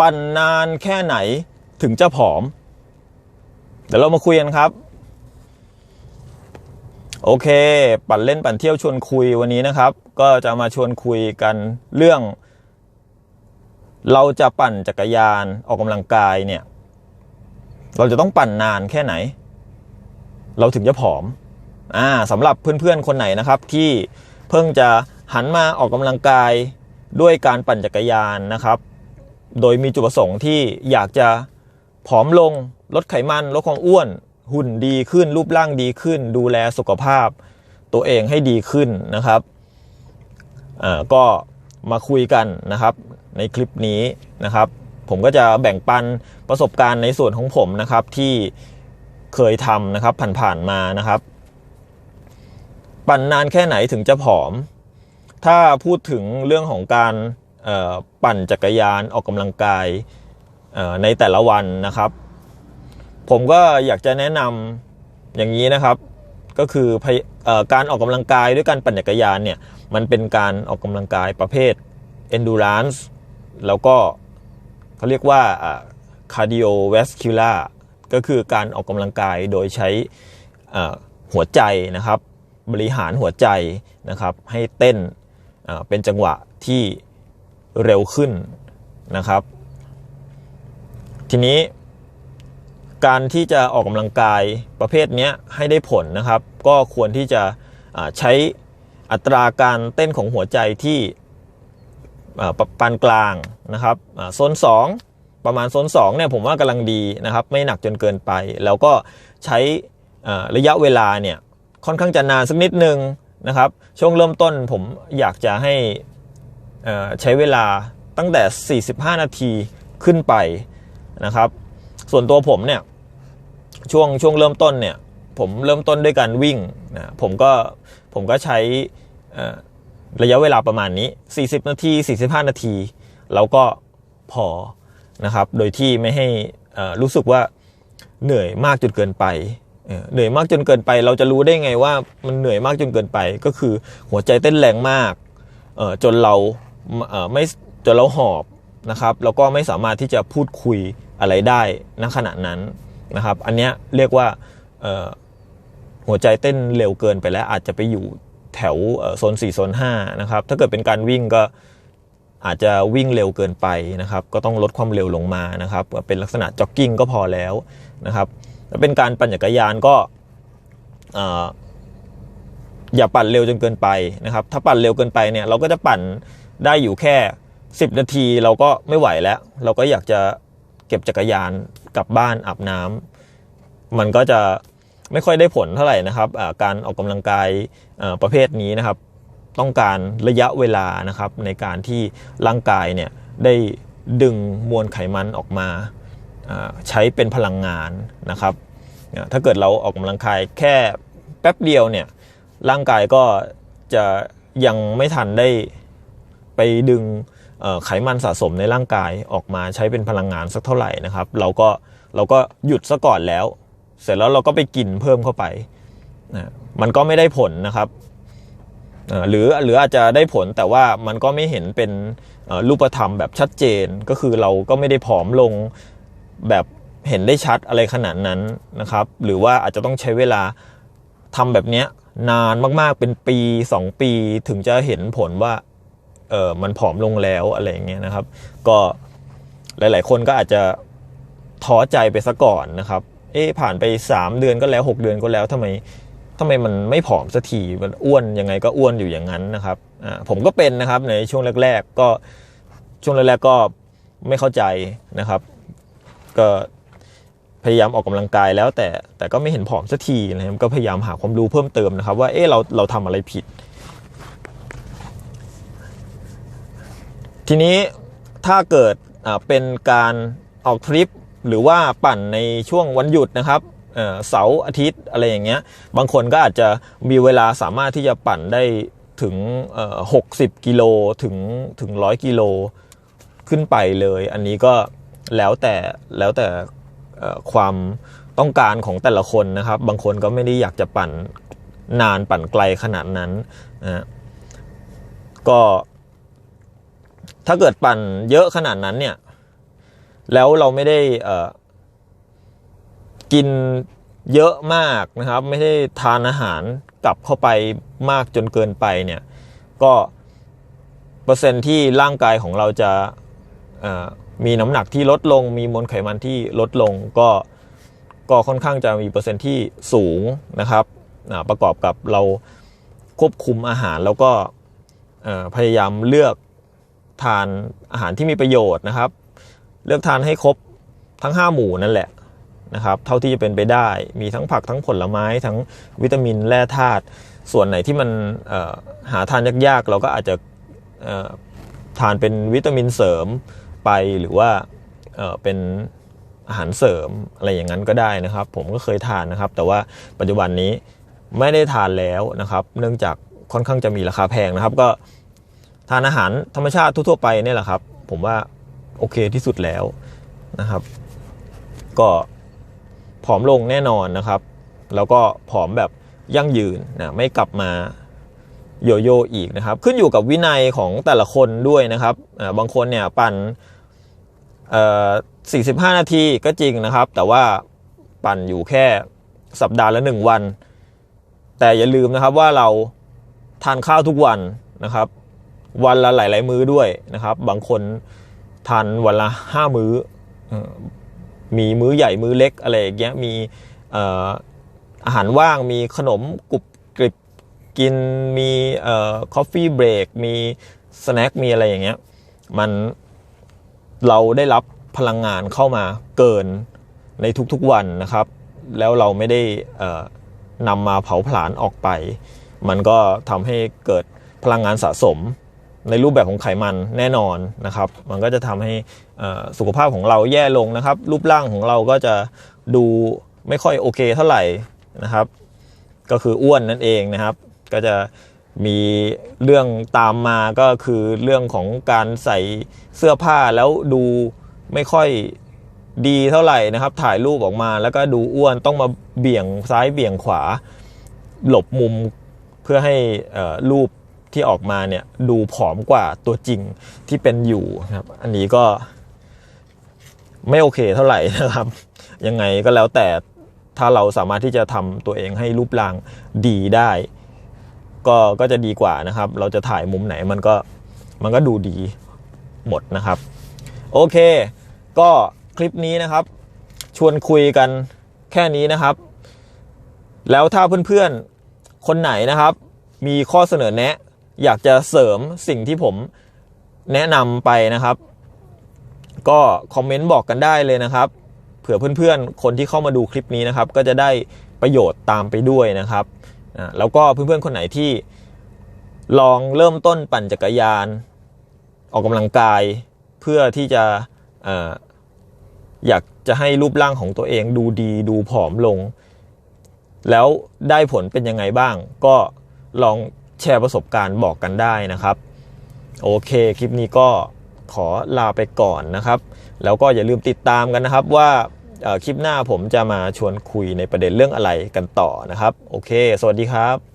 ปั่นนานแค่ไหนถึงจะผอม เดี๋ยวเรามาคุยกันครับ โอเค ปั่นเล่นปั่นเที่ยวชวนคุยวันนี้นะครับ ก็จะมาชวนคุยกันเรื่อง เราจะปั่นจักรยานออกกำลังกายเนี่ย เราจะต้องปั่นนานแค่ไหน เราถึงจะผอมอ่าสำหรับเพื่อนๆคนไหนนะครับ ที่เพิ่งจะหันมาออกกำลังกายด้วยการปั่นจักรยานนะครับ โดยมีจุดประสงค์ที่อยากจะผอมลงลดไขมันลดความอ้วน หุ่นดีขึ้นรูปร่างดีขึ้น ดูแลสุขภาพ ตัวเองให้ดีขึ้นนะครับอ่าก็มาคุยกันนะครับในคลิปนี้นะครับ ผมก็จะแบ่งปันประสบการณ์ในส่วนของผมนะครับที่เคยทำนะครับผ่านๆมานะครับ ปั่นนานแค่ไหนถึงจะผอม ถ้าพูดถึงเรื่องของการ ปั่นจักรยานออกกำลังกายในแต่ละวันนะครับ ผมก็อยากจะแนะนำอย่างนี้นะครับ ก็คืออการออกกำลังกายด้วยการปั่นจักรยานเนี่ยมันเป็นการออกกำลังกายประเภท endurance แล้วก็เขาเรียกว่า cardiovascular ก็คือการออกกำลังกายโดยใช้หัวใจนะครับ บริหารหัวใจนะครับ ให้เต้นเป็นจังหวะที่ เร็วขึ้นนะครับ ทีนี้การที่จะออกกำลังกายประเภทนี้ให้ได้ผลนะครับ ก็ควรที่จะใช้อัตราการเต้นของหัวใจที่ปปานกลางนะครับโซน2 ประมาณโซน2เนี่ยผมว่ากำลังดีนะครับ ไม่หนักจนเกินไป แล้วก็ใช้ระยะเวลาเนี่ยค่อนข้างจะนานสักนิดนึงนะครับ ช่วงเริ่มต้นผมอยากจะให้ ใช้เวลาตั้งแต่ 45 นาทีขึ้นไปนะครับ ส่วนตัวผมเนี่ยช่วงช่วงเริ่มต้นเนี่ยผมเริ่มต้นด้วยการวิ่งนะผมก็ผมก็ใช้ระยะเวลาประมาณนี้ 40 นาที 45 นาที แล้วก็พอนะครับ โดยที่ไม่ให้รู้สึกว่าเหนื่อยมากจนเกินไป เหนื่อยมากจนเกินไป เราจะรู้ได้ไงว่ามันเหนื่อยมากจนเกินไป ก็คือหัวใจเต้นแรงมากจนเรา ไม่จนเราหอบนะครับแล้วก็ไม่สามารถที่จะพูดคุยอะไรได้ณขณะนั้นนะครับ อันนี้เรียกว่าหัวใจเต้นเร็วเกินไปแล้วอาจจะไปอยู่แถวโซน4โซน5นะครับถ้าเกิดเป็นการวิ่งก็อาจจะวิ่งเร็วเกินไปนะครับ ก็ต้องลดความเร็วลงมานะครับ เป็นลักษณะจ็อกกิ้งก็พอแล้วนะครับถ้าเป็นการปั่นจักรยานก็เอ่ออย่าปั่นเร็วจนเกินไปนะครับ ถ้าปั่นเร็วเกินไปเนี่ยเราก็จะปั่น ได้อยู่แค่ 10 นาทีเราก็ไม่ไหวแล้ว เราก็อยากจะเก็บจักรยานกลับบ้านอาบน้ำมันก็จะไม่ค่อยได้ผลเท่าไหร่นะครับการออกกำลังกายประเภทนี้นะครับ ต้องการระยะเวลานะครับ ในการที่ร่างกายเนี่ยได้ดึงมวลไขมันออกมาใช้เป็นพลังงานนะครับถ้าเกิดเราออกกำลังกายแค่แป๊บเดียวเนี่ยร่างกายก็จะยังไม่ทันได้ ไปดึงไขมันสะสมในร่างกายออกมาใช้เป็นพลังงานสักเท่าไหร่นะครับ เราก็เราก็หยุดซะก่อนแล้ว เสร็จแล้วเราก็ไปกินเพิ่มเข้าไปนะมันก็ไม่ได้ผลนะครับหรือหรืออาจจะได้ผลแต่ว่ามันก็ไม่เห็นเป็นรูปธรรมแบบชัดเจนก็คือเราก็ไม่ได้ผอมลงแบบเห็นได้ชัดอะไรขนาดนั้นนะครับ หรือว่าอาจจะต้องใช้เวลาทำแบบเนี้ยนานมากๆเป็นปี 2 ปีถึงจะเห็นผลว่า เออมันผอมลงแล้วอะไรเงี้ยนะครับ ก็หลาย ๆ คนก็อาจจะท้อใจไปซะก่อนนะครับ เอ๊ผ่านไป 3 เดือนก็แล้ว 6 เดือนก็แล้วทำไมทำไมมันไม่ผอมสักทีมันอ้วนยังไงก็อ้วนอยู่อย่างนั้นนะครับอ่าผมก็เป็นนะครับในช่วงแรก ๆ ก็ช่วงแรกๆก็ไม่เข้าใจนะครับ ก็พยายามออกกำลังกายแล้วแต่แต่ก็ไม่เห็นผอมสักทีนะครับก็พยายามหาความรู้เพิ่มเติมนะครับ ว่าเอ๊ะเราเราทำอะไรผิด ทีนี้ถ้าเกิดเป็นการออกทริปหรือว่าปั่นในช่วงวันหยุดนะครับเสาร์อาทิตย์อะไรอย่างเงี้ย บางคนก็อาจจะมีเวลาสามารถที่จะปั่นได้ถึงหกสิบกิโลถึงถึงร้อยกิโลขึ้นไปเลย อันนี้ก็แล้วแต่แล้วแต่ความต้องการของแต่ละคนนะครับ บางคนก็ไม่ได้อยากจะปั่นนานปั่นไกลขนาดนั้นนะก็ ถ้าเกิดปั่นเยอะขนาดนั้นเนี่ย แล้วเราไม่ได้เอ่อกินเยอะมากนะครับ ไม่ได้ทานอาหารกลับเข้าไปมากจนเกินไปเนี่ย ก็เปอร์เซ็นต์ที่ร่างกายของเราจะมีน้ำหนักที่ลดลง มีมวลไขมันที่ลดลง ก็ก็ค่อนข้างจะมีเปอร์เซ็นต์ที่สูงนะครับประกอบกับเราควบคุมอาหารแล้วก็พยายามเลือก ทานอาหารที่มีประโยชน์นะครับ เลือกทานให้ครบทั้ง 5 หมู่นั่นแหละนะครับ เท่าที่จะเป็นไปได้ มีทั้งผักทั้งผลไม้ทั้งวิตามินแร่ธาตุส่วนไหนที่มันหาทานยากๆ เราก็อาจจะทานเป็นวิตามินเสริมไปหรือว่าเป็นอาหารเสริมอะไรอย่างนั้นก็ได้นะครับ ผมก็เคยทานนะครับ แต่ว่าปัจจุบันนี้ไม่ได้ทานแล้วนะครับ เนื่องจากค่อนข้างจะมีราคาแพงนะครับ ก็ ทานอาหารธรรมชาติทั่วๆไปเนี่ยแหละครับ ผมว่าโอเคที่สุดแล้วนะครับ ก็ผอมลงแน่นอนนะครับ แล้วก็ผอมแบบยั่งยืนนะไม่กลับมาโยโย่อีกนะครับ ขึ้นอยู่กับวินัยของแต่ละคนด้วยนะครับบางคนเนี่ยปั่นเอ่อ45 นาทีก็จริงนะครับ แต่ว่าปั่นอยู่แค่สัปดาห์ละหนึ่งวัน แต่อย่าลืมนะครับว่าเราทานข้าวทุกวันนะครับ วันละหลาย ๆ มื้อด้วยนะครับ บางคนทานวันละห้ามื้อเอ่อมีมื้อใหญ่มื้อเล็กอะไรอย่างเงี้ยมีอาหารว่างมีขนมกรุบกริบกินมีคอฟฟี่เบรกมีสแน็คมีอะไรอย่างเงี้ยมันเราได้รับพลังงานเข้ามาเกินในทุกๆวันนะครับ แล้วเราไม่ได้นำมาเผาผลาญออกไป มันก็ทำให้เกิดพลังงานสะสม ในรูปแบบของไขมันแน่นอนนะครับ มันก็จะทำให้สุขภาพของเราแย่ลงนะครับ รูปร่างของเราก็จะดูไม่ค่อยโอเคเท่าไหร่นะครับ ก็คืออ้วนนั่นเองนะครับ ก็จะมีเรื่องตามมาก็คือเรื่องของการใส่เสื้อผ้าแล้วดูไม่ค่อยดีเท่าไหร่นะครับ ถ่ายรูปออกมาแล้วก็ดูอ้วนต้องมาเบี่ยงซ้ายเบี่ยงขวา หลบมุมเพื่อให้รูป ที่ออกมาเนี่ยดูผอมกว่าตัวจริงที่เป็นอยู่ครับ อันนี้ก็ไม่โอเคเท่าไหร่นะครับ ยังไงก็แล้วแต่ถ้าเราสามารถที่จะทำตัวเองให้รูปร่างดีได้ ก็ก็จะดีกว่านะครับ เราจะถ่ายมุมไหนมันก็มันก็ดูดีหมดนะครับ โอเค ก็คลิปนี้นะครับ ชวนคุยกันแค่นี้นะครับ แล้วถ้าเพื่อนๆคนไหนนะครับ มีข้อเสนอแนะ อยากจะเสริมสิ่งที่ผมแนะนำไปนะครับ ก็คอมเมนต์บอกกันได้เลยนะครับ เผื่อเพื่อนๆ คนที่เข้ามาดูคลิปนี้นะครับ ก็จะได้ประโยชน์ตามไปด้วยนะครับแล้วก็เพื่อนๆ คนไหนที่ลองเริ่มต้นปั่นจักรยาน ออกกำลังกายเพื่อที่จะออยากจะให้รูปร่างของตัวเองดูดีดูผอมลง แล้วได้ผลเป็นยังไงบ้าง ก็ลอง แชร์ประสบการณ์บอกกันได้นะครับ โอเค คลิปนี้ก็ขอลาไปก่อนนะครับ แล้วก็อย่าลืมติดตามกันนะครับว่าคลิปหน้าผมจะมาชวนคุยในประเด็นเรื่องอะไรกันต่อนะครับ โอเค สวัสดีครับ